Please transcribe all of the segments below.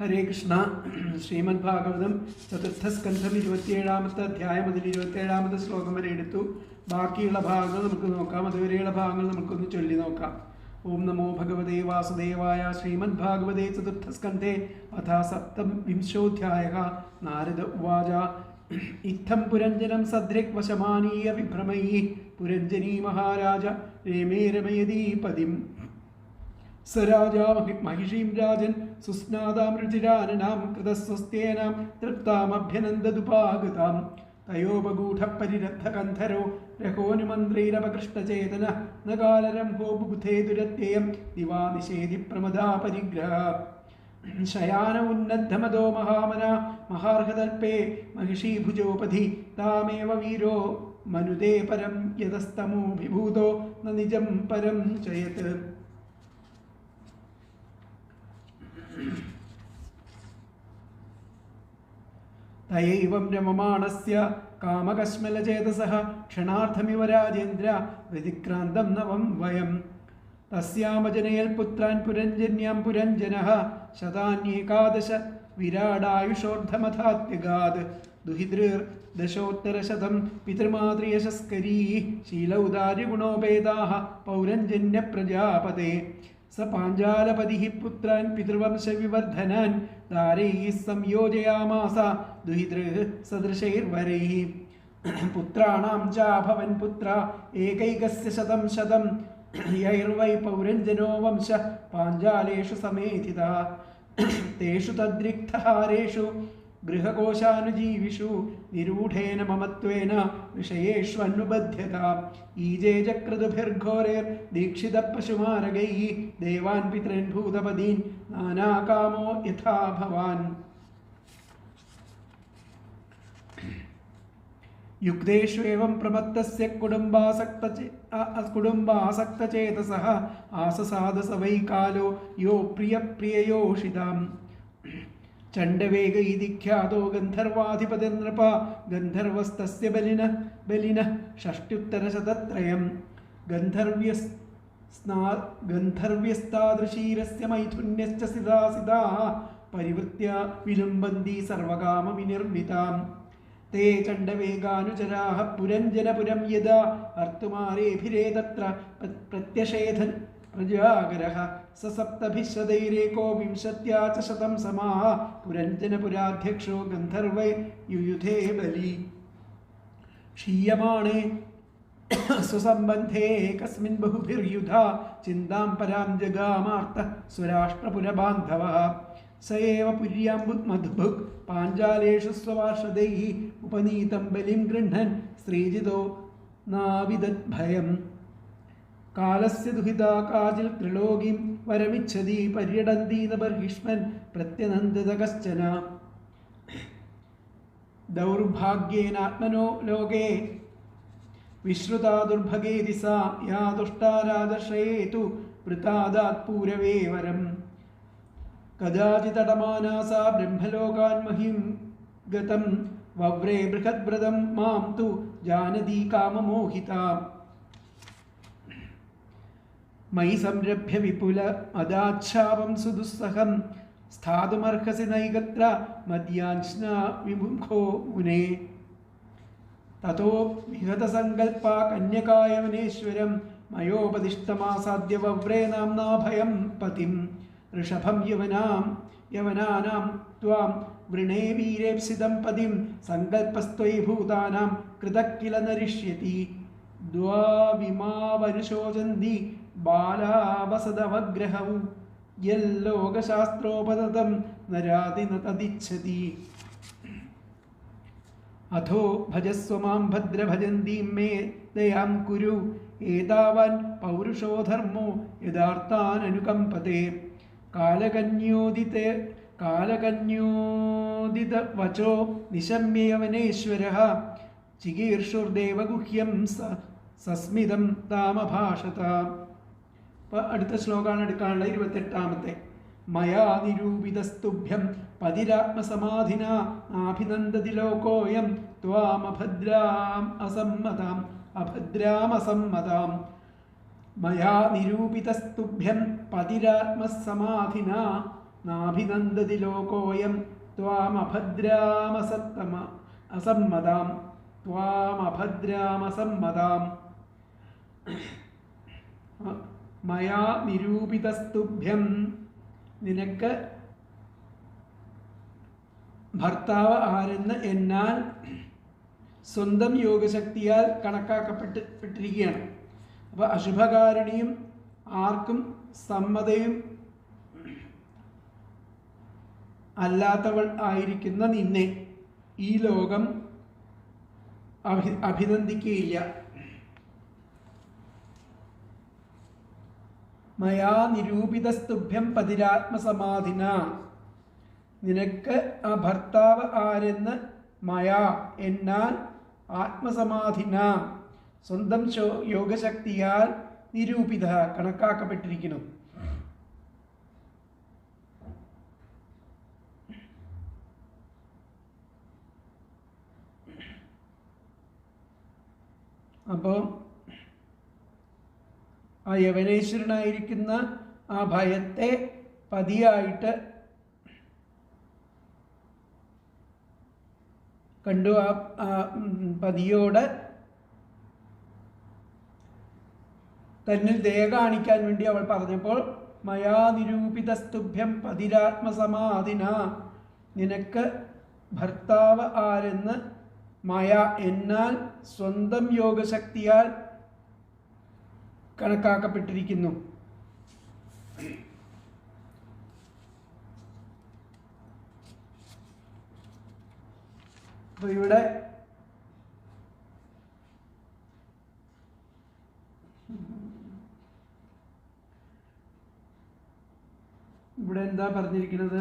ഹരേ കൃഷ്ണ ശ്രീമദ് ഭാഗവതം ചതുർത്ഥസ്കന്ധം ഇരുപത്തിയേഴാമത്തെ അധ്യായം അതിൽ ഇരുപത്തിയേഴാമത്തെ ശ്ലോകം വരെ എടുത്തു. ബാക്കിയുള്ള ഭാഗങ്ങൾ നമുക്ക് നോക്കാം. അതുവരെയുള്ള ഭാഗങ്ങൾ നമുക്കൊന്ന് ചൊല്ലി നോക്കാം. ഓം നമോ ഭഗവതേ വാസുദേവായ ശ്രീമദ് ഭാഗവതേ ചതുർത്ഥസ്കന്ധേ അഥ സപ്തം വിംശോധ്യായ. നാരദ ഉവാച ഇത്തം പുരഞ്ജനം സദ്രിക് വശമാനീയ വിഭ്രമൈ. പുരഞ്ജനീ മഹാരാജ രമേ രമയതീ പതിം. സരാജാ മഹിഷീം രാജൻ സുസ്നാതാം കൃതസ്വസ്ഥേനാം തൃപ്താമഭ്യനന്ദതുപാകൃതാം തയോപഗൂഢപരിരഥകന്ധരോ രഹോനുമന്ത്രൈരപകൃഷ്ടചേതന നകാലരംഭോ ദിവാനിഷേധി പ്രമദാപരിഗ്രഹ ശയാന ഉന്നദ്ധമതോ മഹാമന മഹാർഹതൽപ്പേ മഹിഷീഭുജോപധി താമേവ വീരോ മനുദേ പരം യതസ്തമോഭിഭൂതോ നിജം പരം ചയത് തയൈവം രമമാണസ്യ കാമകശ്മലചേതസ ക്ഷണാർത്ഥമിവ രാജേന്ദ്ര വ്യതിക്രാന്തം നവം വയം. തസ്യാമജനയൽ പുത്രാൻ പുരഞ്ജന്യം പുരഞ്ജന ശതാന്യേകാദശ വിരാടായുഷോർദ്ധമഥാത്യഗാത് ദുഹിതൃർ ദശോത്തരശതം പിതൃമാതൃയശസ്കരീ ശീലൗദാര്യഗുണോപേതാഹ പൗരഞ്ജന്യ പ്രജാപതേ സ പാഞ്ചാലപതി പുത്രാൻ പിതൃവംശവിവർദ്ധനാൻ पितृवंशविवर्धनान् दारैः संयोजयामास दुहितृः सदृशैर्वरैः पुत्राणां चाभवन् पुत्रा एकैकस्य शतं शतं यैर्वै पौरञ्जनो वंशः पाञ्जालेषु समेधितः तेषु तद्रिक्तहारेषु गृहकोशानुजीविषु निरूढेन ममत्वेन विषयेष्वनुबध्यता ईजे चक्रतुभिर्घोरैर्दीक्षितपशुमार्गैः देवान् पितॄन् भूतपदीन् നാനാകാമോ യഥാ ഭവാൻ? യുഗ്ധേഷ്വേവം പ്രമത്തസ്യ കുടുംബാസക്ത കുടുംബാസക്തചേതസ ആസസാദസ വൈകാലോ യോ പ്രിയപ്രിയയോഷിതാം. ചണ്ഡവേഗ ഇതി ഖ്യാതോ ഗന്ധർവാധിപതി ഗന്ധർവസ്തസ്യ ബലിന ബലിന ഷഷ്ട്യുത്തരശതത്രയം. ഗന്ധർവ്യസ് സ്നാ ഗന്ധർവ്യസ്താദൃശീരസ്യ മൈഥുന്യശ്ച സിതാ സിതാ പരിവൃത്യ വിലുംബന്തി സർവകാമവിനിർമ്മിതാം തേ ചണ്ഡവേഗാനുചരാഹ പുരഞ്ജനപുരം യഥാ അർത്തുമാരേഭിരേ തത്ര പ്രത്യഷേധൻ പ്രജാകരഃ സസപ്തഭിശ്വതൈരേകോ വിംശത്യാ ച ശതം സമാഹ പുരഞ്ജനപുരാധ്യക്ഷോ ഗന്ധർവേ യുയുധേ ബലി. ക്ഷീയമാണേ സുസംബന്ധേ കസ്മിൻ ബഹുഭിർയുധ ചിന്താം പരാം ജഗാമാർത്ത സുരാഷ്ട്രപുരബാന്ധവ സയേവ പുര്യാംബുക് മധുഭുക് പാഞ്ചാലേഷു സ്വപാർഷദൈ ഉപനീതം ബലിം ഗൃഹൻ ശ്രീജിതോ നാവിദദ്ഭയം. കാലസ്യ ദുഹിത കാജിൽ ത്രിലോകിം വരമിച്ഛതി പര്യടന്തീന ബർഹിഷ്മൻ പ്രത്യനന്ദത കശ്ചന ദൗർഭാഗ്യേനാത്മനോ ലോകേ വിശ്രുതാ ദുർഭഗേതി സാ യാ ദുഷ്ടാരാധശ്രയേതു വൃതാദാത് പൂരവേ വരം. കഥാചിതടമാനാ സാ ബ്രഹ്മലോകാന്മഹിം ഗതം വവ്രേ ബൃഹദ്വ്രതം മാം തു ജാനതി കാമമോഹിതാ. മയി സംരഭ്യ വിപുല മദാക്ഷാപം സുദുസ്സഹം സ്ഥാതുമർഹസി നൈകത്ര മദ്യാഞ്ജന വിമുഖോ മുനേ. തഥോ മയോപതിഷ്ടമാസാദ്യവ്രേ കന്യകായമനേശ്വരം മയോപതിഷ്ടമാസാദ്യ പതിം. ഋഷഭം യവനാം യവനാനാം ത്വാം വൃണേ വീരേപ്സിതം പതിം. സങ്കല്പസ്ത്വയി ഭൂതാനാം കൃതക്കില നരിഷ്യതി. ദ്വാവിമാവരുശോചന്തി ബാലാവസദവഗ്രഹവും യല്ലോകശാസ്ത്രോപതം നരാതി നതതിച്ഛതി. അധോ ഭജസ്വ ഭജസ്വമാം ഭദ്രഭജന്തീം മേ ദയാം കുരു. ഏതാവൻ പൗരുഷോ ധർമ്മോ യഥാർത്ഥാനനുകമ്പതേ കാലകന്യോദിത കാലകന്യോദിത വചോ നിശമ്യവനേശ്വര ചികീർഷുർദേവഗുഹ്യം സ സസ്മിതം താമഭാഷത. അടുത്ത ശ്ലോകമാണ് എടുക്കാനുള്ള ഇരുപത്തെട്ടാമത്തെ. മയാ നിരൂപിതസ്തുഭ്യം പതിരാത്മസമാധിന ആഭിനന്ദതി ലോകോയം ത്വാമഭദ്രാം അസമ്മതാം അഭദ്രാമസമ്മതാം. മയാ നിരൂപിതസ്തുഭ്യം പതിരാത്മസമാധിന നാഭിനന്ദതി ലോകോയം ത്വാമഭദ്രാമസത്തമ അസമ്മതാം ത്വാമഭദ്രാമസമ്മതാം. മയാ നിരൂപിതസ്തുഭ്യം നിനക്ക് ഭർത്താവ് ആരെന്ന് എന്നാൽ സ്വന്തം യോഗശക്തിയാൽ കണക്കാക്കപ്പെട്ട് പെട്ടിരിക്കുകയാണ്. അപ്പോൾ അശുഭകാരിണിയും ആർക്കും സമ്മതയും അല്ലാത്തവൾ ആയിരിക്കുന്ന നിന്നെ ഈ ലോകം അഭി അഭിനന്ദിക്കുകയില്ല മയാ നിരൂപിതസ്തുഭ്യം പതിരാത്മസമാധിന. നിനക്ക് ആ ഭർത്താവ് ആരെന്ന് മയാ എന്നാൽ ആത്മസമാധിന. സ്വന്തം യോഗശക്തിയാൽ നിരൂപിത കണക്കാക്കപ്പെട്ടിരിക്കുന്നു. അപ്പോൾ ആ യവനേശ്വരനായിരിക്കുന്ന ആ ഭയത്തെ പതിയായിട്ട് കണ്ടു. ആ പതിയോട് തന്നിൽ ദയ കാണിക്കാൻ വേണ്ടി അവൾ പറഞ്ഞപ്പോൾ മയാ നിരൂപിതസ്തുഭ്യം പതിരാത്മസമാധിന. നിനക്ക് ഭർത്താവ് ആരെന്ന് മയ. എന്നാൽ സ്വന്തം യോഗശക്തിയാൽ കണക്കാക്കപ്പെട്ടിരിക്കുന്നു. അപ്പോൾ ഇവിടെ ഇവിടെ എന്താ പറഞ്ഞിരിക്കുന്നത്?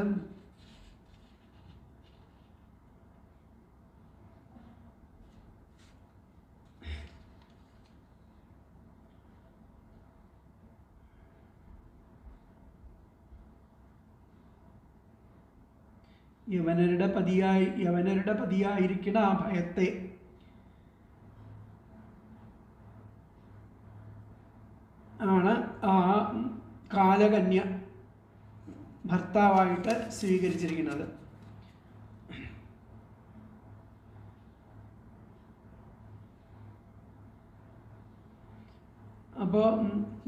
യവനരുടെ പതിയായി യവനരുടെ പതിയായിരിക്കുന്ന ആ ഭയത്തെ. ആണ് ആ കാലകന്യ ഭർത്താവായിട്ട് സ്വീകരിച്ചിരിക്കുന്നത്. അപ്പോൾ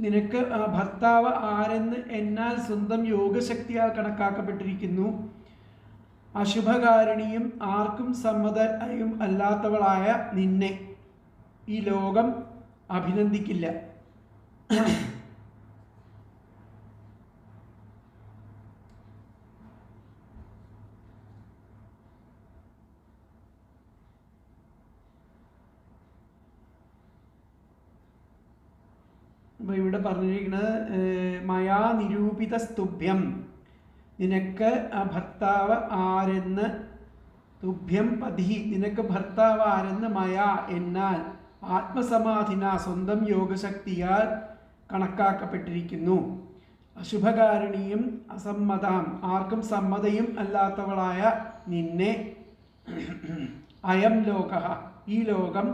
നിനക്ക് ഭർത്താവ് ആരെന്ന് എന്നാൽ സ്വന്തം യോഗശക്തിയാൽ കണക്കാക്കപ്പെട്ടിരിക്കുന്നു. അശുഭകാരിണിയും ആർക്കും സമ്മതയും അല്ലാത്തവളായ നിന്നെ ഈ ലോകം അഭിനന്ദിക്കില്ല. അപ്പോൾ ഇവിടെ പറഞ്ഞിരിക്കുന്നത് മയാ നിരൂപിത സ്തുഭ്യം നിനക്ക് ആ ഭർത്താവ് ആരെന്ന് തുഭ്യം പതി നിനക്ക് ഭർത്താവ് ആരെന്ന് മയ എന്നാൽ ആത്മസമാധിന സ്വന്തം യോഗശക്തിയാൽ കണക്കാക്കപ്പെട്ടിരിക്കുന്നു. അശുഭകാരിണിയും അസമ്മതാം. ആർക്കും സമ്മതയും അല്ലാത്തവളായ നിന്നെ അയം ലോക. ഈ ലോകം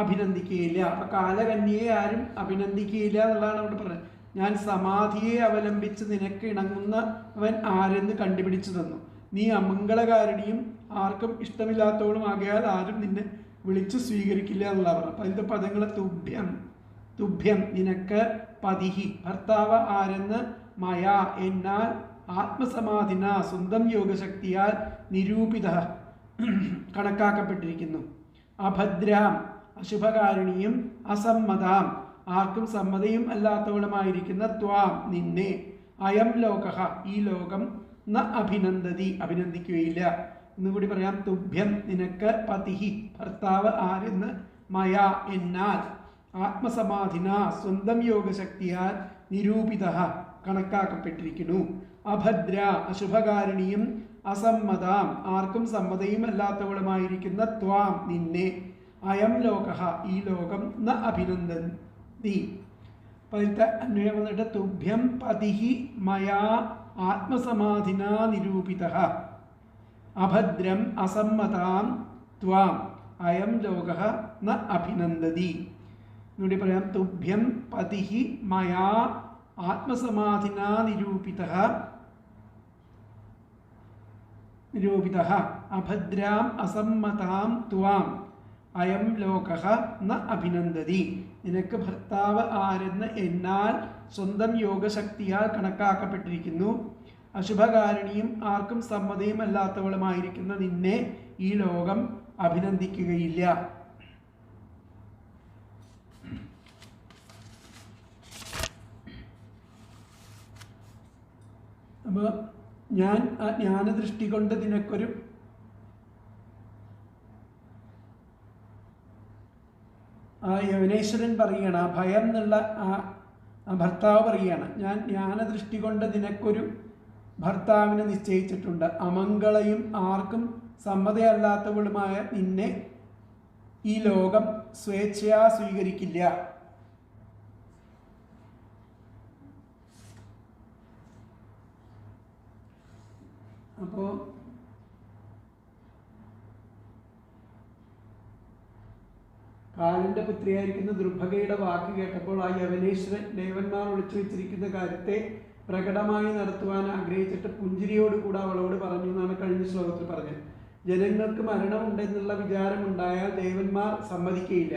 അഭിനന്ദിക്കുകയില്ല അപ്പൊ കാലകന്യയെ ആരും അഭിനന്ദിക്കുകയില്ല എന്നുള്ളതാണ് അവിടെ പറഞ്ഞത്. ഞാൻ സമാധിയെ അവലംബിച്ച് നിനക്ക് ഇണങ്ങുന്നവൻ ആരെന്ന് കണ്ടുപിടിച്ചു തന്നു. നീ അമംഗളകാരണിയും ആർക്കും ഇഷ്ടമില്ലാത്തവളും ആകയാൽ ആരും നിന്നെ വിളിച്ചു സ്വീകരിക്കില്ല എന്നുള്ള പറഞ്ഞു. അപ്പം അതിന്റെ പദങ്ങൾ തുഭ്യം തുഭ്യം. നിനക്ക് പതിഹി. ഭർത്താവ് ആരെന്ന് മയ എന്നാൽ ആത്മസമാധിന സ്വന്തം യോഗശക്തിയാൽ നിരൂപിത കണക്കാക്കപ്പെട്ടിരിക്കുന്നു. അഭദ്രാം അശുഭകാരിണിയും അസമ്മതാം. ആർക്കും സമ്മതയും അല്ലാത്തവളുമായിരിക്കുന്ന ത്വാം നിന്നെ. അയം ലോകഹ ഈ ലോകം ന അഭിനന്ദതി അഭിനന്ദിക്കുകയില്ല. എന്നുകൂടി പറയാം തുഭ്യം നിനക്ക് പതിഹി. ഭർത്താവ് ആരെന്ന്? മയ എന്നാൽ. ആത്മസമാധിന സ്വന്തം യോഗശക്തിയാൽ നിരൂപിത കണക്കാക്കപ്പെട്ടിരിക്കുന്നു. അഭദ്ര അശുഭകാരിണിയും അസമ്മതാം. ആർക്കും സമ്മതയും അല്ലാത്തവളുമായിരിക്കുന്ന ത്വാം നിന്നെ. അയം ലോക ഈ ലോകം ന അഭിനന്ദന്തി പതിത്തെ അന്വയം വന്നിട്ട് തുഭ്യം പതിഹി മയാ ആത്മസമാധിന നിരൂപിത. അഭദ്രം അസമ്മതാം ത്വാം. അയം ലോക ന അഭിനന്ദതി. എന്നുകൂടി പറയാം തുഭ്യം പതിഹി മയാ ആത്മസമാധിന നിരൂപിത. നിരൂപിത. അഭദ്രാം അസമ്മതാം ത്വാം. അയം ലോക ന അഭിനന്ദതി. നിനക്ക് ഭർത്താവ് ആരെന്ന് എന്നാൽ സ്വന്തം യോഗശക്തിയാൽ കണക്കാക്കപ്പെട്ടിരിക്കുന്നു. അശുഭകാരണിയും ആർക്കും സമ്മതിയും അല്ലാത്തവളുമായിരിക്കുന്ന നിന്നെ ഈ ലോകം അഭിനന്ദിക്കുകയില്ല. അപ്പോൾ ഞാൻ ആ ജ്ഞാനദൃഷ്ടി കൊണ്ട് നിനക്കൊരു ആ യവനേശ്വരൻ പറയുകയാണ് ആ ഭയം എന്നുള്ള ആ ഭർത്താവ് പറയുകയാണ് ഞാൻ ജ്ഞാനദൃഷ്ടി കൊണ്ട് നിനക്കൊരു ഭർത്താവിനെ നിശ്ചയിച്ചിട്ടുണ്ട്. അമംഗളയും ആർക്കും സമ്മതയല്ലാത്തവളുമായ നിന്നെ ഈ ലോകം സ്വേച്ഛയാ സ്വീകരിക്കില്ല. അപ്പോൾ കാലിന്റെ പുത്രിയായിരിക്കുന്ന ദുർഭഗയുടെ വാക്ക് കേട്ടപ്പോൾ ആ യവനേശ്വരൻ ദേവന്മാർ ഒളിച്ചു വെച്ചിരിക്കുന്ന കാര്യത്തെ പ്രകടമായി നടത്തുവാൻ ആഗ്രഹിച്ചിട്ട് പുഞ്ചിരിയോടുകൂടെ അവളോട് പറഞ്ഞു എന്നാണ് കഴിഞ്ഞ ശ്ലോകത്തിൽ പറഞ്ഞത്. ജനങ്ങൾക്ക് മരണമുണ്ടെന്നുള്ള വിചാരമുണ്ടായാൽ ദേവന്മാർ സമ്മതിക്കുകയില്ല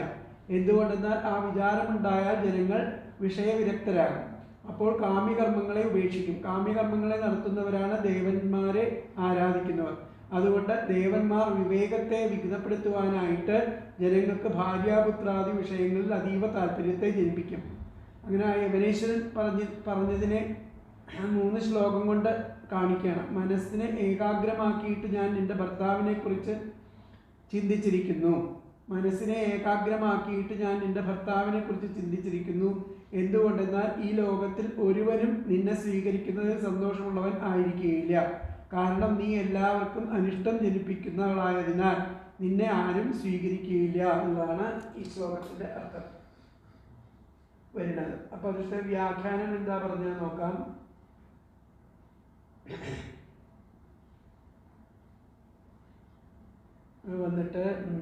എന്തുകൊണ്ടെന്നാൽ ആ വിചാരമുണ്ടായാൽ ജനങ്ങൾ വിഷയവിരക്തരാകും. അപ്പോൾ കാമ്യകർമ്മങ്ങളെ ഉപേക്ഷിക്കും. കാമ്യകർമ്മങ്ങളെ നടത്തുന്നവരാണ് ദേവന്മാരെ ആരാധിക്കുന്നവർ. അതുകൊണ്ട് ദേവന്മാർ വിവേകത്തെ വിഘ്നപ്പെടുത്തുവാനായിട്ട് ജനങ്ങൾക്ക് ഭാര്യാപുത്രാദി വിഷയങ്ങളിൽ അതീവ താല്പര്യത്തെ ജനിപ്പിക്കും. അങ്ങനെ ആ യവനേശ്വരൻ പറഞ്ഞ് പറഞ്ഞതിനെ മൂന്ന് ശ്ലോകം കൊണ്ട് കാണിക്കുകയാണ്. മനസ്സിനെ ഏകാഗ്രമാക്കിയിട്ട് ഞാൻ എന്റെ ഭർത്താവിനെ കുറിച്ച് ചിന്തിച്ചിരിക്കുന്നു. മനസ്സിനെ ഏകാഗ്രമാക്കിയിട്ട് ഞാൻ എന്റെ ഭർത്താവിനെ കുറിച്ച് ചിന്തിച്ചിരിക്കുന്നു. എന്തുകൊണ്ടെന്നാൽ ഈ ലോകത്തിൽ ഒരുവനും നിന്നെ സ്വീകരിക്കുന്നതിൽ സന്തോഷമുള്ളവൻ ആയിരിക്കുകയില്ല. കാരണം നീ എല്ലാവർക്കും അനിഷ്ടം ജനിപ്പിക്കുന്നവളായതിനാൽ നിന്നെ ആരും സ്വീകരിക്കുകയില്ല എന്നതാണ് ഈ ശ്ലോകത്തിന്റെ അർത്ഥം. വരുന്നത്. അപ്പൊ അതിന്റെ വ്യാഖ്യാനം എന്താ പറഞ്ഞത് നോക്കാം. വന്നിട്ട് ഉം,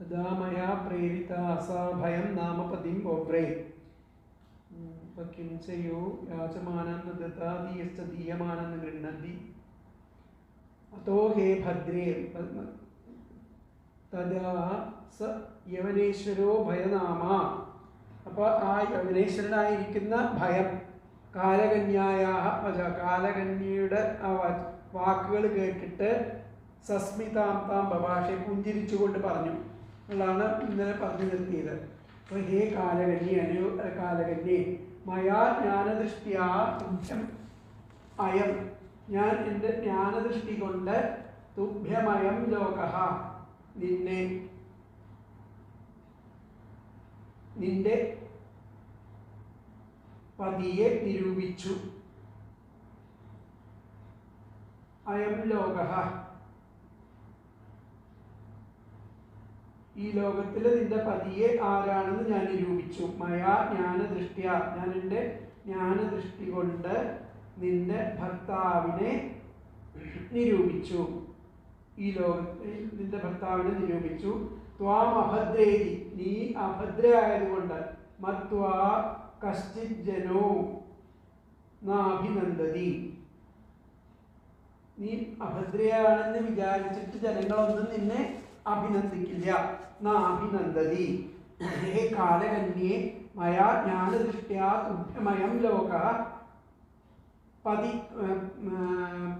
തഥാ മയാ പ്രേരിത അസാഭയം നാമപതിം ബോബ്രേ കിംസയോ യാചമാനം ദത്താദീയശ്ച ദീയമാനം ഗൃഹതി അതോ ഹേ ഭദ്രേ തഥാ സ യവനേശ്വരോ ഭയനാമ. അപ്പോൾ ആ യവനേശ്വരനായിരിക്കുന്ന ഭയം കാലകന്യായ കാലകന്യയുടെ ആ വാക്കുകൾ കേട്ടിട്ട് സസ്മിതാം താം ബഭാഷെ പുഞ്ചിരിച്ചുകൊണ്ട് പറഞ്ഞു. എന്നുള്ളതാണ് ഇന്നലെ പറഞ്ഞു നിർത്തിയത്. അപ്പോൾ ഹേ കാലകന്യ അനു കാലകന്യേ മയാ ജ്ഞാനദൃഷ്ടിയാ അയം. ഞാൻ എന്റെ ജ്ഞാനദൃഷ്ടി കൊണ്ട് തുഭ്യമയം ലോക നിന്നെ. നിന്റെ പതിയെ നിരൂപിച്ചു. അയം ലോക ഈ ലോകത്തിൽ നിന്റെ പതിയെ ആരാണെന്ന് ഞാൻ നിരൂപിച്ചു. മയാ ജ്ഞാനദൃഷ്ടിയ. ഞാൻ എന്റെ ജ്ഞാനദൃഷ്ടി കൊണ്ട് നിന്റെ ഭർത്താവിനെ നിരൂപിച്ചു. ഈ ലോകത്തിൽ നിന്റെ ഭർത്താവിനെ നിരൂപിച്ചു. ത്വാം അഭദ്രേതി. നീ അഭദ്രയായതുകൊണ്ട് മത്വാ കശ്ചിത് ജനോ നാഭിനന്ദതി. നീ അഭദ്രയാണെന്ന് വിചാരിച്ചിട്ട് ജനങ്ങളൊന്നും നിന്നെ അഭിനന്ദിക്കില്ല. നാഭിനന്ദതി. ഹേ കാലകന്യേ മയാ ജ്ഞാനദൃഷ്ട്യാ തുഭ്യമയം ലോക. പതി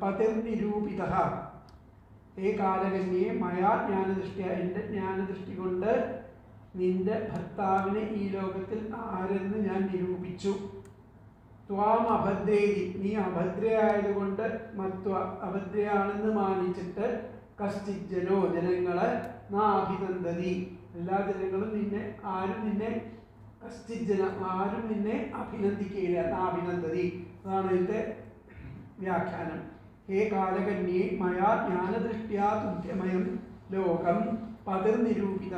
പതിർനിരൂപിത. ഏ കാലകന്യെ മയാ ജ്ഞാനദൃഷ്ടിയ. എന്റെ ജ്ഞാനദൃഷ്ടി കൊണ്ട് നിന്റെ ഭർത്താവിനെ ഈ ലോകത്തിൽ ആരെന്ന് ഞാൻ നിരൂപിച്ചു. ത്വാം അഭദ്രേതി. നീ അഭദ്രയായതുകൊണ്ട് മത്വ അഭദ്രയാണെന്ന് മാനിച്ചിട്ട് കസ്റ്റിജനോ ജനങ്ങളെ നാ അഭിനന്ദതി എല്ലാ ജനങ്ങളും നിന്നെ ആരും നിന്നെ കസ്റ്റിജന ആരും നിന്നെ അഭിനന്ദിക്കുകയില്ല നാ അഭിനന്ദതി അതാണ് ഇതിന്റെ വ്യാഖ്യാനം. ഹേ കാലകന്യേ മയാ ജ്ഞാനദൃഷ്ട്യാ തുല്യമയം ലോകം പതിർനിരൂപിത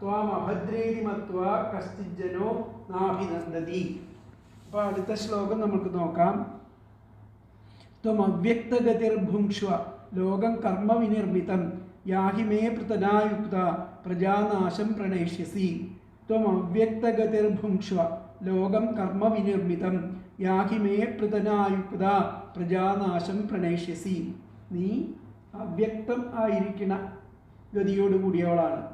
ത്വാം അഭദ്രേതി മത്വ കസ്തിജനോ നാഭിനന്ദതി. അപ്പോൾ അടുത്ത ശ്ലോകം നമുക്ക് നോക്കാം. ത്വം അവ്യക്തഗതിർഭുങ്ക്ഷ്വ ലോകം കർമ്മവിനിർമ്മിതം യാഹി മേ പൃതനായുക്ത പ്രജാനാശം പ്രണേഷ്യസി ത്വം അവ്യക്തഗതിർഭുങ്ക്ഷ്വ ലോകം കർമ്മവിനിർമ്മിതം. യാഹിമേ പ്രതനായുക്ത പ്രജാനാശം പ്രണേഷ്യസി നീ അവ്യക്തം ആയിരിക്കണ ഗതിയോട് കൂടിയവളാണ്.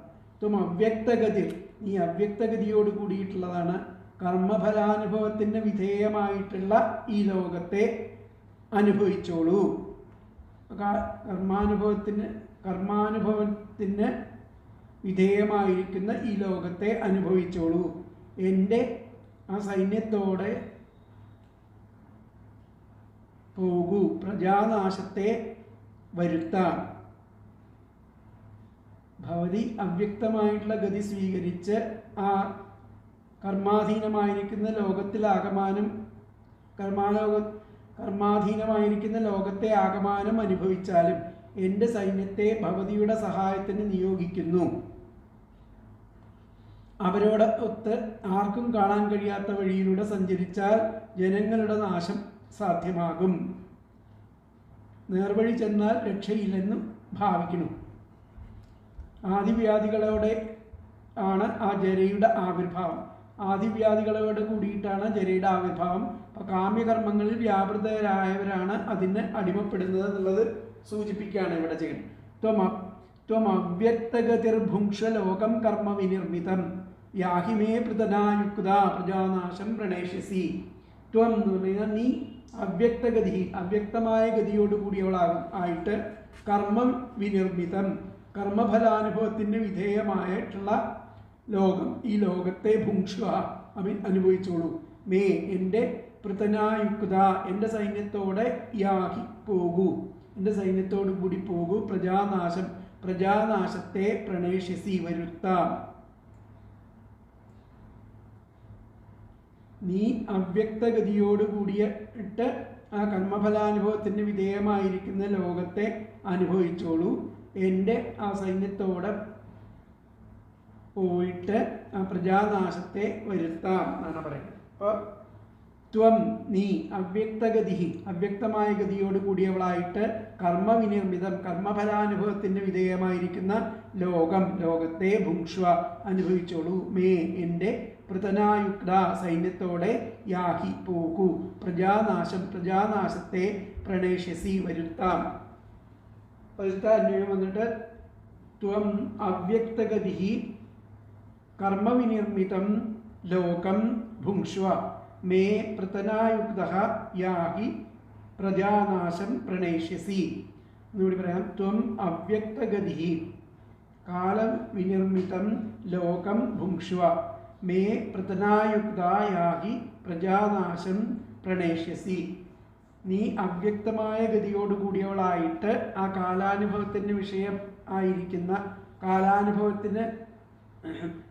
ത്വം അവ്യക്തഗതി നീ അവ്യക്തഗതിയോട് കൂടിയിട്ടുള്ളതാണ്. കർമ്മഫലാനുഭവത്തിന് വിധേയമായിട്ടുള്ള ഈ ലോകത്തെ അനുഭവിച്ചോളൂ. കർമാനുഭവത്തിന് കർമാനുഭവത്തിന് വിധേയമായിരിക്കുന്ന ഈ ലോകത്തെ അനുഭവിച്ചോളൂ. എന്റെ ആ സൈന്യത്തോടെ പോകൂ. പ്രജാനാശത്തെ വരുത്താം ഭവതി അവ്യക്തമായിട്ടുള്ള ഗതി സ്വീകരിച്ച് ആ കർമാധീനമായിരിക്കുന്ന ലോകത്തിൽ ആകമാനം കർമാലോക കർമാധീനമായിരിക്കുന്ന ലോകത്തെ ആകമാനം അനുഭവിച്ചാലും എന്റെ സൈന്യത്തെ ഭവതിയുടെ സഹായത്തിന് നിയോഗിക്കുന്നു. അവരോട് ഒത്ത് ആർക്കും കാണാൻ കഴിയാത്ത വഴിയിലൂടെ സഞ്ചരിച്ചാൽ ജനങ്ങളുടെ നാശം സാധ്യമാകും. നേർവഴി ചെന്നാൽ രക്ഷയില്ലെന്നും ഭാവിക്കുന്നു. ആദിവ്യാധികളോടെ ആണ് ആ ജരയുടെ ആവിർഭാവം. ആദിവ്യാധികളോട് കൂടിയിട്ടാണ് ജരയുടെ ആവിർഭാവം. അപ്പോൾ കാമ്യകർമ്മങ്ങളിൽ വ്യാപൃതരായവരാണ് അതിന് അടിമപ്പെടുന്നത് എന്നുള്ളത് സൂചിപ്പിക്കുകയാണ് ഇവിടെ ചെയ്യുന്നത്. ത്വം അ- ത്വം അവ്യക്തഗതിർഭുങ്ക്ഷ ലോകം കർമ്മ വിനിർമ്മിതം. യാഹിമേ പൃതനായുക്ത പ്രജാനാശം പ്രണേഷ്യസി. ത്വം എന്ന് പറഞ്ഞാൽ നീ അവ്യക്തഗതി അവ്യക്തമായ ഗതിയോട് കൂടിയവളാകും ആയിട്ട് കർമ്മ വിനിർമ്മിതം കർമ്മഫലാനുഭവത്തിന് വിധേയമായിട്ടുള്ള ലോകം ഈ ലോകത്തെ ഭുങ്ഷ അവൻ അനുഭവിച്ചോളൂ. മേ എന്റെ പ്രതനായുക്ത എന്റെ സൈന്യത്തോടെ യാഹി പോകൂ. എന്റെ സൈന്യത്തോടു കൂടി പോകൂ. പ്രജാനാശം പ്രജാനാശത്തെ പ്രണേഷ്യസി വരുത്താം. നീ അവ്യക്തഗതിയോട് കൂടിയിട്ട് ആ കർമ്മഫലാനുഭവത്തിന് വിധേയമായിരിക്കുന്ന ലോകത്തെ അനുഭവിച്ചോളൂ. എന്റെ ആ സൈന്യത്തോടെ പോയിട്ട് ആ പ്രജാനാശത്തെ വരുത്താം എന്നാണ് പറയുന്നത്. അപ്പോൾ ത്വം നീ അവ്യക്തഗതി അവ്യക്തമായ ഗതിയോട് കൂടിയവളായിട്ട് കർമ്മവിനിർമ്മിതം കർമ്മഫലാനുഭവത്തിന് വിധേയമായിരിക്കുന്ന ലോകം ലോകത്തെ ഭുങ്ഷ്വ അനുഭവിച്ചോളൂ. മേ എന്റെ പൃതനായുക്ത സൈന്യത്തോടെ യാഹി പോകൂ. പ്രജാനാശം പ്രജാനാശത്തെ പ്രണേഷ്യസി വരുത്താം. വരുത്താന്വയം വന്നിട്ട് ത്വം അവ്യക്തഗതി കർമ്മവിനിർമ്മിതം ലോകം ഭുങ്ഷ്വ മേ പൃതനായുക്ത യാഹി പ്രജാനാശം പ്രണേഷ്യസി. എന്നുകൂടി പറയാം. ത്വം അവ്യക്തഗതി കാലവിനിർമ്മിതം ലോകം ഭുങ്ഷ്വ മേ പ്രതനായുക്തായാഹി യാഹി പ്രജാനാശം പ്രണേഷ്യസി. നീ അവ്യക്തമായ ഗതിയോടുകൂടിയവളായിട്ട് ആ കാലാനുഭവത്തിന്റെ വിഷയം ആയിരിക്കുന്ന കാലാനുഭവത്തിന്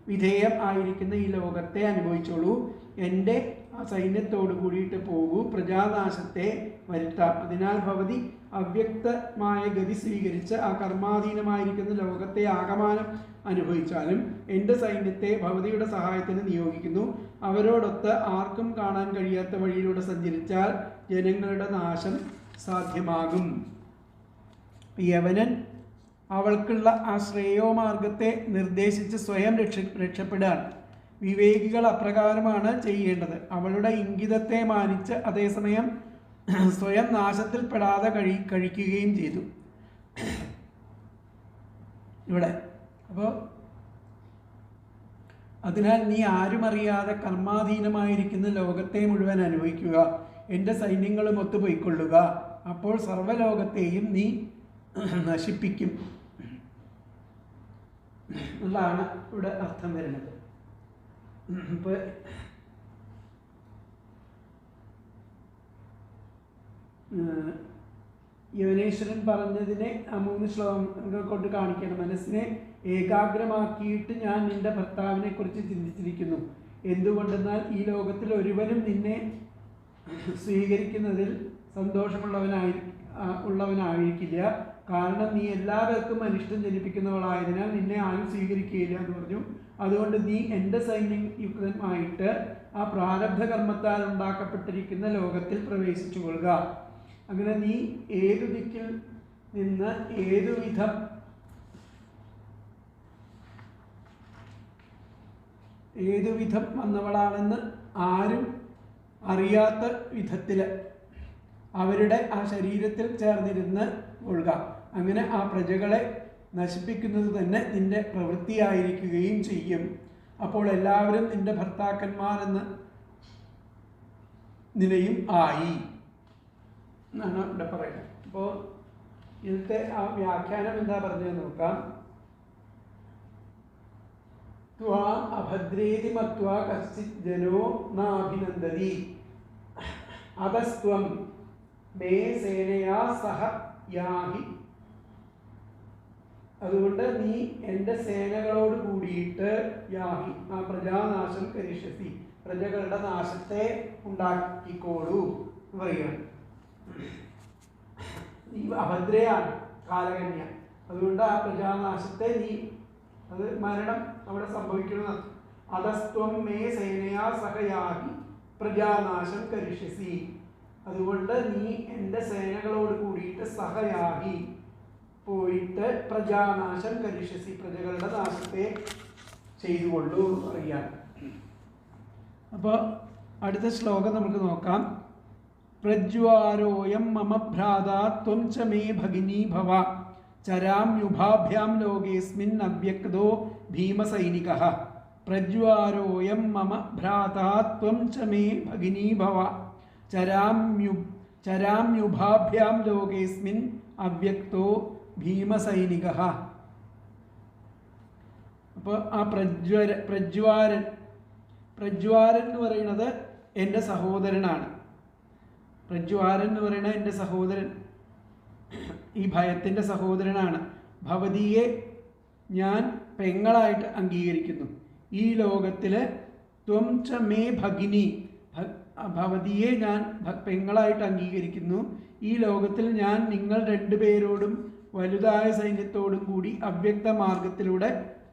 വിധേയം ആയിരിക്കുന്ന ഈ ലോകത്തെ അനുഭവിച്ചോളൂ. എന്റെ സൈന്യത്തോട് കൂടിയിട്ട് പോകൂ. പ്രജാനാശത്തെ വരുത്താം. അതിനാൽ ഭവതി അവ്യക്തമായ ഗതി സ്വീകരിച്ച് ആ കർമാധീനമായിരിക്കുന്ന ലോകത്തെ ആകമാനം അനുഭവിച്ചാലും എന്റെ സൈന്യത്തെ ഭവതിയുടെ സഹായത്തിന് നിയോഗിക്കുന്നു. അവരോടൊത്ത് ആർക്കും കാണാൻ കഴിയാത്ത വഴിയിലൂടെ സഞ്ചരിച്ചാൽ ജനങ്ങളുടെ നാശം സാധ്യമാകും. യവനൻ അവൾക്കുള്ള ആ ശ്രേയോമാർഗത്തെ നിർദ്ദേശിച്ച് സ്വയം രക്ഷ രക്ഷപ്പെടുകയാണ് വിവേകികൾ അപ്രകാരമാണ് ചെയ്യേണ്ടത്. അവളുടെ ഇംഗിതത്തെ മാനിച്ച് അതേസമയം സ്വയം നാശത്തിൽപ്പെടാതെ കഴി കഴിക്കുകയും ചെയ്തു. ഇവിടെ. അപ്പോൾ അതിനാൽ നീ ആരും അറിയാതെ കർമാധീനമായിരിക്കുന്ന ലോകത്തെ മുഴുവൻ അനുഭവിക്കുക. എന്റെ സൈന്യങ്ങളും ഒത്തു പോയിക്കൊള്ളുക അപ്പോൾ സർവലോകത്തെയും നീ നശിപ്പിക്കും. എന്നുള്ളതാണ് ഇവിടെ അർത്ഥം വരുന്നത്. ഇപ്പോൾ യോനേശ്വരൻ പറഞ്ഞതിനെ ആ മൂന്ന് ശ്ലോകങ്ങൾ കൊണ്ട് കാണിക്കണം. മനസ്സിനെ ഏകാഗ്രമാക്കിയിട്ട് ഞാൻ നിന്റെ ഭർത്താവിനെ കുറിച്ച് ചിന്തിച്ചിരിക്കുന്നു. എന്തുകൊണ്ടെന്നാൽ ഈ ലോകത്തിൽ ഒരുവനും നിന്നെ സ്വീകരിക്കുന്നതിൽ സന്തോഷമുള്ളവനായി ഉള്ളവനായിരിക്കില്ല. കാരണം നീ എല്ലാവർക്കും അനിഷ്ടം ജനിപ്പിക്കുന്നവളായതിനാൽ നിന്നെ ആരും സ്വീകരിക്കുകയില്ല എന്ന് പറഞ്ഞു. അതുകൊണ്ട് നീ എന്റെ സൈന്യയുക്തമായിട്ട് ആ പ്രാരബ്ധ കർമ്മത്താൽ ഉണ്ടാക്കപ്പെട്ടിരിക്കുന്ന ലോകത്തിൽ പ്രവേശിച്ചു കൊള്ളുക അങ്ങനെ നീ ഏതു ദിക്കിൽ നിന്ന് ഏതു ഏതുവിധം ഏതു വിധം വന്നവളാണെന്ന് ആരും അറിയാത്ത വിധത്തിൽ അവരുടെ ആ ശരീരത്തിൽ ചേർന്നിരുന്ന് കൊള്ളുക. അങ്ങനെ ആ പ്രജകളെ നശിപ്പിക്കുന്നത് തന്നെ നിന്റെ പ്രവൃത്തിയായിരിക്കുകയും ചെയ്യും. അപ്പോൾ എല്ലാവരും നിന്റെ ഭർത്താക്കന്മാരെന്ന് നിലയും ആയി. എന്നാണ് ഇവിടെ പറയുന്നത്. അപ്പോൾ ഇതിലത്തെ ആ വ്യാഖ്യാനം എന്താ പറഞ്ഞത് നോക്കാം. ത്വാം അഭദ്രേതി മത്വാ കശ്ചിത് ജനോ നാഭിനന്ദതി. അതസ്ത്വം മേ സേനയാ സഹ യാഹി അതുകൊണ്ട് നീ എന്റെ സേനകളോട് കൂടിയിട്ട് യാഹി ആ പ്രജാനാശം കരിഷത്തി പ്രജകളുടെ നാശത്തെ ഉണ്ടാക്കിക്കോളൂ എന്ന് പറയുകയാണ്. നീ അഭദ്രയാണ് കാലകന്യ. അതുകൊണ്ട് ആ പ്രജാനാശത്തെ നീ അത് മരണം അവിടെ സംഭവിക്കണം അതസ്ത്വം മേ സേനയാ സഹയാഹി പ്രജാനാശം കരിഷ്യസി. അതുകൊണ്ട് നീ എന്റെ സേനകളോട് കൂടിയിട്ട് സഹയാഹി പോയിട്ട് പ്രജാനാശം കരിഷ്യസി പ്രജകളുടെ നാശത്തെ ചെയ്തുകൊള്ളൂ അറിയാൻ അപ്പോൾ അടുത്ത ശ്ലോകം നമുക്ക് നോക്കാം. പ്രജ്വാരോയം മമ ഭ്രാതാ ത്വം ച മേ ഭഗിനി ഭവ ചരാമ്യുഭാഭ്യാം ലോകേസ്മിൻ അവ്യക്തോ ഭീമസൈനിക. പ്രജ്വാരോയം മമ ഭ്രാതാ ത്വം ച മേ ഭഗിനി ഭവ ചരാമ്യു ചരാമ്യുഭാഭ്യാം ലോകേസ്മിൻ അവ്യക്തോ ഭീമസൈനിക അപ്പോൾ ആ പ്രജ്വര പ്രജ്വാരൻ പ്രജ്വാരൻ എന്ന് പറയുന്നത് എന്റെ സഹോദരനാണ്. പ്രജ്വാരൻ എന്ന് പറയുന്നത് എന്റെ സഹോദരൻ. ഈ ഭയത്തിന്റെ സഹോദരനാണ്. ഭവതിയെ ഞാൻ പെങ്ങളായിട്ട് അംഗീകരിക്കുന്നു. ഈ ലോകത്തിൽ ത്വം ച മേ ഭഗിനി. ഭവതിയെ ഞാൻ പെങ്ങളായിട്ട് അംഗീകരിക്കുന്നു. ഈ ലോകത്തിൽ ഞാൻ നിങ്ങൾ രണ്ടുപേരോടും വലുതായ സൈന്യത്തോടും കൂടി അവ്യക്ത മാർഗത്തിലൂടെ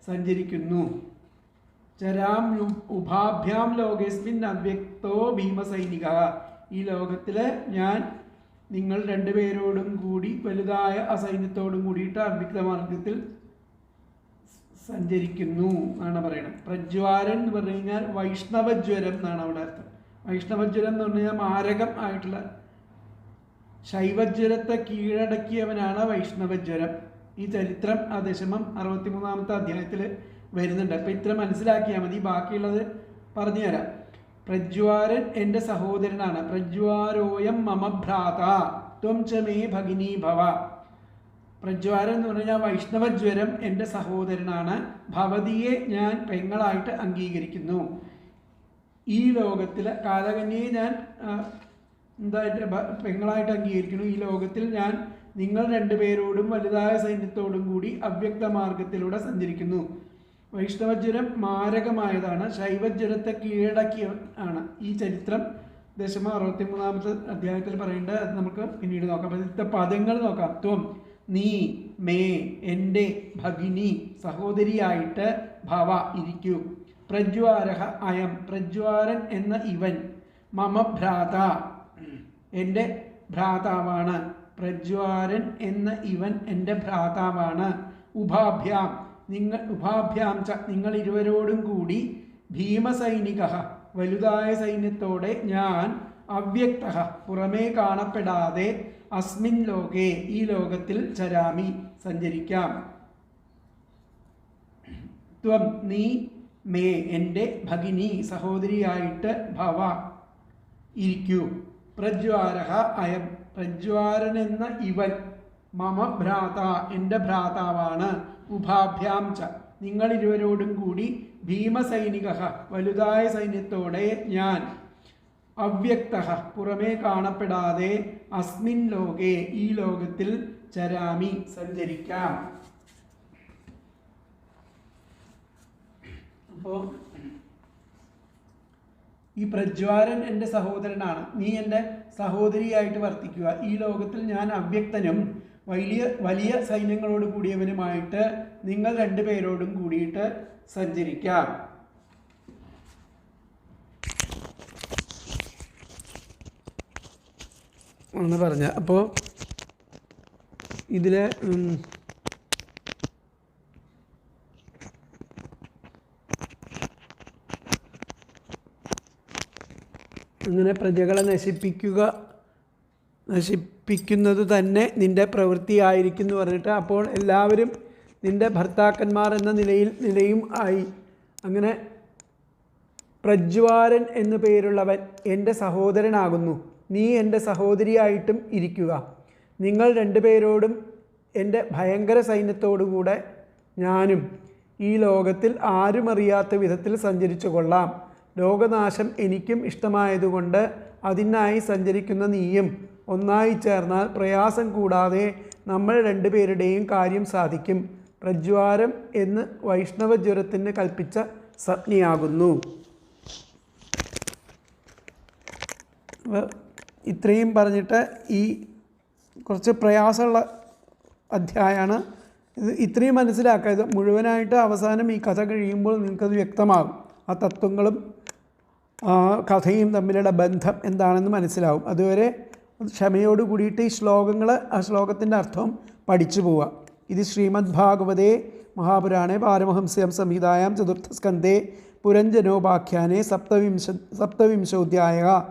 സഞ്ചരിക്കുന്നു. ചരാം ഉഭാഭ്യാം ലോകേസ്മിൻ അവ്യക്തോ ഭീമസൈനിക ഈ ലോകത്തിൽ ഞാൻ നിങ്ങൾ രണ്ടുപേരോടും കൂടി വലുതായ ആ സൈന്യത്തോടും കൂടിയിട്ട് അവ്യക്ത മാർഗത്തിൽ സഞ്ചരിക്കുന്നു എന്നാണ് പറയുന്നത് പ്രജ്വാരൻ എന്ന് പറഞ്ഞു കഴിഞ്ഞാൽ വൈഷ്ണവജ്വരം എന്നാണ് അവിടെ അർത്ഥം. വൈഷ്ണവജ്വരം എന്ന് പറഞ്ഞു കഴിഞ്ഞാൽ മാരകം ആയിട്ടുള്ള ശൈവജ്വരത്തെ കീഴടക്കിയവനാണ് വൈഷ്ണവജ്വരം. ഈ ചരിത്രം ആ ദശമം അറുപത്തിമൂന്നാമത്തെ അധ്യായത്തിൽ വരുന്നുണ്ട്. അപ്പം ഇത്ര മനസ്സിലാക്കിയാൽ മതി. ബാക്കിയുള്ളത് പറഞ്ഞുതരാം. പ്രജ്വാരൻ എന്റെ സഹോദരനാണ്. പ്രജ്വാരോയം മമ ഭ്രാത. ത്വം ച മേ ഭഗിനി ഭവ. പ്രജ്വാരൻ എന്ന് പറഞ്ഞാൽ വൈഷ്ണവജ്വരം എന്റെ സഹോദരനാണ്. ഭവതിയെ ഞാൻ പെങ്ങളായിട്ട് അംഗീകരിക്കുന്നു. ഈ ലോകത്തിൽ കാലകന്യെ ഞാൻ എന്തായിട്ട് പെങ്ങളായിട്ട് അംഗീകരിക്കുന്നു. ഈ ലോകത്തിൽ ഞാൻ നിങ്ങൾ രണ്ടുപേരോടും വലുതായ സൈന്യത്തോടും കൂടി അവ്യക്ത മാർഗത്തിലൂടെ സഞ്ചരിക്കുന്നു. വൈഷ്ണവജ്വരം മാരകമായതാണ്. ശൈവജ്വരത്തെ കീഴടക്കിയ ആണ് ഈ ചരിത്രം. ദശമ അറുപത്തിമൂന്നാമത്തെ അധ്യായത്തിൽ പറയേണ്ടത് അത് നമുക്ക് പിന്നീട് നോക്കാം. ഇതിലത്തെ പദങ്ങൾ നോക്കാം. ത്വം നീ മേ എന്റെ ഭഗിനി സഹോദരിയായിട്ട് ഭവ ഇരിക്കൂ. പ്രജ്വാരഹ അയം പ്രജ്വാരൻ എന്ന ഇവൻ. മമ ഭ്രാത എന്റെ ഭ്രാതാവാണ്. പ്രജ്വാരൻ എന്ന ഇവൻ എന്റെ ഭ്രാതാവാണ്. ഉഭാഭ്യാം നിങ്ങൾ ഉഭാഭ്യാം ച നിങ്ങൾ ഇരുവരോടും കൂടി ഭീമസൈനിക. വലുതായ സൈന്യത്തോടെ ഞാൻ അവ്യക്ത. പുറമേ കാണപ്പെടാതെ അസ്മിൻ ലോകേ ഈ ലോകത്തിൽ ചരാമി സഞ്ചരിക്കാം. ത്വം നീ മേ എന്റെ ഭഗിനി സഹോദരിയായിട്ട് ഭവ. ഇരിക്കൂ. പ്രജ്വാരഹ അയം. പ്രജ്വാരൻ എന്ന ഇവൻ മമ ഭ്രാത എന്റെ ഭ്രാതാവാണ്. ഉഭാഭ്യാം ച. നിങ്ങൾ ഇരുവരോടും കൂടി ഭീമസൈനിക വലുതായ സൈന്യത്തോടെ ഞാൻ. അവ്യക്ത പുറമേ കാണപ്പെടാതെ അസ്മിൻ ലോകെ ഈ ലോകത്തിൽ ചരാമി സഞ്ചരിക്കാം. അപ്പോൾ ഈ പ്രജ്വാരൻ എന്റെ സഹോദരനാണ്. നീ എന്റെ സഹോദരിയായിട്ട് വർത്തിക്കുക. ഈ ലോകത്തിൽ ഞാൻ അവ്യക്തനും വലിയ വലിയ സൈന്യങ്ങളോട് കൂടിയവനുമായിട്ട് നിങ്ങൾ രണ്ടുപേരോടും കൂടിയിട്ട് സഞ്ചരിക്കാം. എന്ന് പറഞ്ഞ. അപ്പോൾ ഇതിൽ അങ്ങനെ പ്രജകളെ നശിപ്പിക്കുക നശിപ്പിക്കുന്നത് തന്നെ നിന്റെ പ്രവൃത്തിയായിരിക്കും എന്ന് പറഞ്ഞിട്ട് അപ്പോൾ എല്ലാവരും നിന്റെ ഭർത്താക്കന്മാർ എന്ന നിലയിൽ നിലയും ആയി. അങ്ങനെ പ്രജ്വാരൻ എന്നു പേരുള്ളവൻ എന്റെ സഹോദരനാകുന്നു. നീ എന്റെ സഹോദരിയായിട്ടും ഇരിക്കുക. നിങ്ങൾ രണ്ടുപേരോടും എന്റെ ഭയങ്കര സൈന്യത്തോടുകൂടെ ഞാനും ഈ ലോകത്തിൽ ആരും അറിയാത്ത വിധത്തിൽ സഞ്ചരിച്ചു കൊള്ളാം. ലോകനാശം എനിക്കും ഇഷ്ടമായതുകൊണ്ട് അതിനായി സഞ്ചരിക്കുന്ന നീയും ഒന്നായി ചേർന്നാൽ പ്രയാസം കൂടാതെ നമ്മൾ രണ്ടുപേരുടെയും കാര്യം സാധിക്കും. പ്രജ്വാരം എന്ന് വൈഷ്ണവ ജ്വരത്തിന് കൽപ്പിച്ച സജ്ഞയാകുന്നു ഇത്രയും പറഞ്ഞിട്ട് ഈ കുറച്ച് പ്രയാസമുള്ള അധ്യായമാണ് ഇത് ഇത്രയും മനസ്സിലാക്കുക ഇത് മുഴുവനായിട്ട് അവസാനം ഈ കഥ കഴിയുമ്പോൾ നിങ്ങൾക്കത് വ്യക്തമാകും. ആ തത്വങ്ങളും കഥയും തമ്മിലുള്ള ബന്ധം എന്താണെന്ന് മനസ്സിലാവും. അതുവരെ ക്ഷമയോട് കൂടിയിട്ട് ഈ ശ്ലോകങ്ങൾ ആ ശ്ലോകത്തിന്റെ അർത്ഥം പഠിച്ചു പോവുക. ഇത് ശ്രീമദ് ഭാഗവതേ മഹാപുരാണേ പാരമഹംസ്യം സംഹിതായാം ചതുർത്ഥസ്കന്ധേ പുരഞ്ജനോപാഖ്യാനെ സപ്തവിംശ സപ്തവിംശോധ്യായ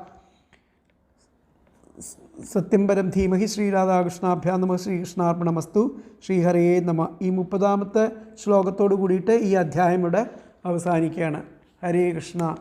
സത്യം പരം ധീമഹി ശ്രീരാധാകൃഷ്ണാഭ്യാ നമ ശ്രീകൃഷ്ണാർപ്പണമസ്തു ശ്രീഹരേ നമ. ഈ മുപ്പതാമത്തെ ശ്ലോകത്തോട് കൂടിയിട്ട് ഈ അധ്യായം ഇവിടെ അവസാനിക്കുകയാണ്. ഹരേ കൃഷ്ണ.